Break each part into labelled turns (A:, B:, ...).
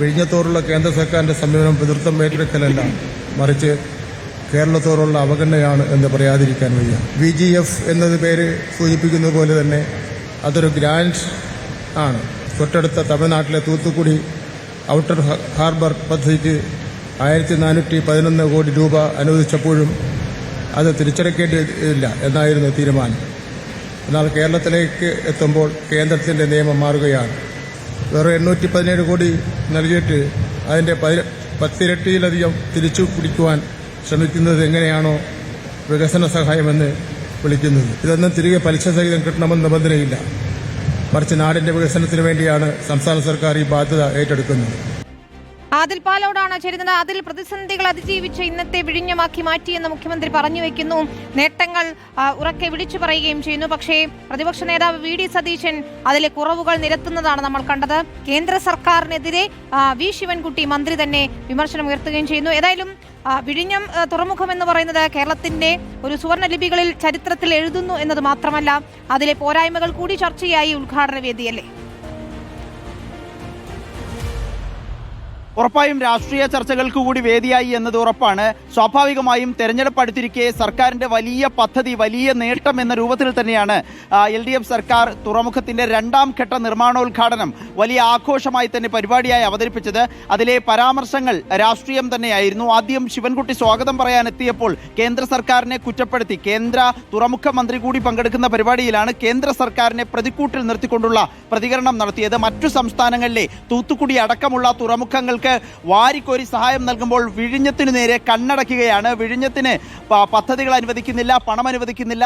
A: വിഴിഞ്ഞത്തോടുള്ള കേന്ദ്ര സർക്കാരിന്റെ സമീപനം പിതൃത്വം ഏറ്റെടുക്കലല്ല മറിച്ച് കേരളത്തോടുള്ള അവഗണനയാണ് എന്ന് പറയാതിരിക്കാൻ വയ്യ. വി ജി എഫ് എന്നത് പേര് സൂചിപ്പിക്കുന്നത് പോലെ തന്നെ അതൊരു ഗ്രാൻഡ് ആണ്. തൊട്ടടുത്ത തമിഴ്നാട്ടിലെ തൂത്തുക്കുടി ഔട്ടർ ഹാർബർ പദ്ധതിക്ക് ആയിരത്തി നാനൂറ്റി പതിനൊന്ന് കോടി രൂപ അനുവദിച്ചപ്പോഴും അത് തിരിച്ചടക്കേണ്ടതില്ല എന്നായിരുന്നു തീരുമാനം. എന്നാൽ കേരളത്തിലേക്ക് എത്തുമ്പോൾ കേന്ദ്രത്തിന്റെ നിയമം മാറുകയാണ്. വെറും എണ്ണൂറ്റി പതിനേഴ് കോടി നൽകിയിട്ട് അതിന്റെ പതി- പത്തിരട്ടിയിലധികം തിരിച്ചു പിടിക്കുവാൻ ശ്രമിക്കുന്നത് എങ്ങനെയാണോ വികസന സഹായമെന്ന് വിളിക്കുന്നത്. ഇതൊന്നും തിരികെ പലിശ സഹിതം കിട്ടണമെന്ന് നിബന്ധനയില്ല. മറിച്ച് നാടിന്റെ വികസനത്തിന് വേണ്ടിയാണ് സംസ്ഥാന സർക്കാർ ഈ ബാധ്യത ഏറ്റെടുക്കുന്നത്.
B: ആദിൽ പാലോടാണ് ചേരുന്നത്. അതിൽ പ്രതിസന്ധികൾ അതിജീവിച്ച് ഇന്നത്തെ വിഴിഞ്ഞമാക്കി മാറ്റിയെന്ന് മുഖ്യമന്ത്രി പറഞ്ഞു വെക്കുന്നു. നേട്ടങ്ങൾ ഉറക്കെ വിളിച്ചു പറയുകയും ചെയ്യുന്നു. പക്ഷേ പ്രതിപക്ഷ നേതാവ് വി ഡി സതീശൻ അതിലെ കുറവുകൾ നിരത്തുന്നതാണ് നമ്മൾ കണ്ടത്. കേന്ദ്ര സർക്കാരിനെതിരെ വി ശിവൻകുട്ടി മന്ത്രി തന്നെ വിമർശനം ഉയർത്തുകയും ചെയ്യുന്നു. ഏതായാലും വിഴിഞ്ഞം തുറമുഖം എന്ന് പറയുന്നത് കേരളത്തിന്റെ ഒരു സുവർണ ലിപികളിൽ ചരിത്രത്തിൽ എഴുതുന്നു എന്നത് മാത്രമല്ല അതിലെ പോരായ്മകൾ കൂടി ചർച്ചയായി ഉദ്ഘാടന വേദിയല്ലേ?
C: ഉറപ്പായും രാഷ്ട്രീയ ചർച്ചകൾക്ക് കൂടി വേദിയായി എന്നത് ഉറപ്പാണ്. സ്വാഭാവികമായും തെരഞ്ഞെടുപ്പ് അടുത്തിരിക്കെ സർക്കാരിന്റെ വലിയ പദ്ധതി വലിയ നേട്ടം എന്ന രൂപത്തിൽ തന്നെയാണ് എൽ ഡി എഫ് സർക്കാർ തുറമുഖത്തിന്റെ രണ്ടാം ഘട്ട നിർമ്മാണോദ്ഘാടനം വലിയ ആഘോഷമായി തന്നെ പരിപാടിയായി അവതരിപ്പിച്ചത്. അതിലെ പരാമർശങ്ങൾ രാഷ്ട്രീയം തന്നെയായിരുന്നു. ആദ്യം ശിവൻകുട്ടി സ്വാഗതം പറയാൻ എത്തിയപ്പോൾ കേന്ദ്ര സർക്കാരിനെ കുറ്റപ്പെടുത്തി. കേന്ദ്ര തുറമുഖ മന്ത്രി കൂടി പങ്കെടുക്കുന്ന പരിപാടിയിലാണ് കേന്ദ്ര സർക്കാരിനെ പ്രതിക്കൂട്ടിൽ നിർത്തിക്കൊണ്ടുള്ള പ്രതികരണം നടത്തിയത്. മറ്റു സംസ്ഥാനങ്ങളിലെ തൂത്തുക്കുടി അടക്കമുള്ള തുറമുഖങ്ങൾക്ക് വാരിക്കോരി സഹായം നൽകുമ്പോൾ വിഴിഞ്ഞത്തിന് നേരെ കണ്ണടക്കുകയാണ് വിഴിഞ്ഞത്തിന് പദ്ധതികൾ അനുവദിക്കുന്നില്ല പണം അനുവദിക്കുന്നില്ല.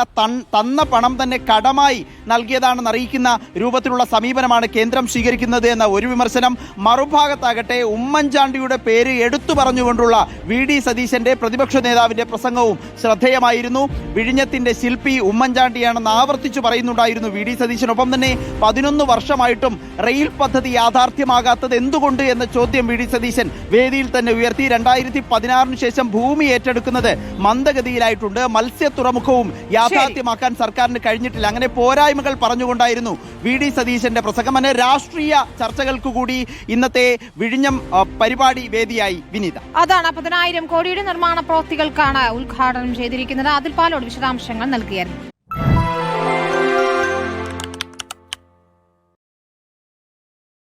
C: തന്ന പണം തന്നെ കടമായി നൽകിയതാണെന്ന് അറിയിക്കുന്ന രൂപത്തിലുള്ള സമീപനമാണ് കേന്ദ്രം സ്വീകരിക്കുന്നത് എന്ന ഒരു വിമർശനം. മറുഭാഗത്താകട്ടെ ഉമ്മൻചാണ്ടിയുടെ പേര് എടുത്തു പറഞ്ഞുകൊണ്ടുള്ള വി ഡി സതീശന്റെ പ്രതിപക്ഷ നേതാവിന്റെ പ്രസംഗവും ശ്രദ്ധേയമായിരുന്നു. വിഴിഞ്ഞത്തിന്റെ ശില്പി ഉമ്മൻചാണ്ടിയാണെന്ന് ആവർത്തിച്ചു പറയുന്നുണ്ടായിരുന്നു വി ഡി സതീശനൊപ്പം തന്നെ. പതിനൊന്ന് വർഷമായിട്ടും റെയിൽ പദ്ധതി യാഥാർത്ഥ്യമാകാത്തത് എന്തുകൊണ്ട് എന്ന ചോദ്യം വി സതീശൻ വേദിയിൽ തന്നെ ഉയർത്തി രണ്ടായിരത്തി പതിനാറിന് ശേഷം ഭൂമി ഏറ്റെടുക്കുന്നത് മന്ദഗതിയിലായിട്ടുണ്ട്. മത്സ്യ തുറമുഖവും യാഥാർത്ഥ്യമാക്കാൻ സർക്കാരിന് കഴിഞ്ഞിട്ടില്ല. അങ്ങനെ പോരായ്മകൾ പറഞ്ഞുകൊണ്ടായിരുന്നു വി ഡി സതീശന്റെ പ്രസംഗം. അങ്ങനെ രാഷ്ട്രീയ ചർച്ചകൾക്ക് കൂടി ഇന്നത്തെ വിഴിഞ്ഞം പരിപാടി വേദിയായി വിനീത.
B: അതാണ് പതിനായിരം കോടിയുടെ നിർമ്മാണ പ്രവൃത്തികൾക്കാണ് ഉദ്ഘാടനം ചെയ്തിരിക്കുന്നത്. അതിൽ പാലോട് വിശദാംശങ്ങൾ നൽകിയായിരുന്നു.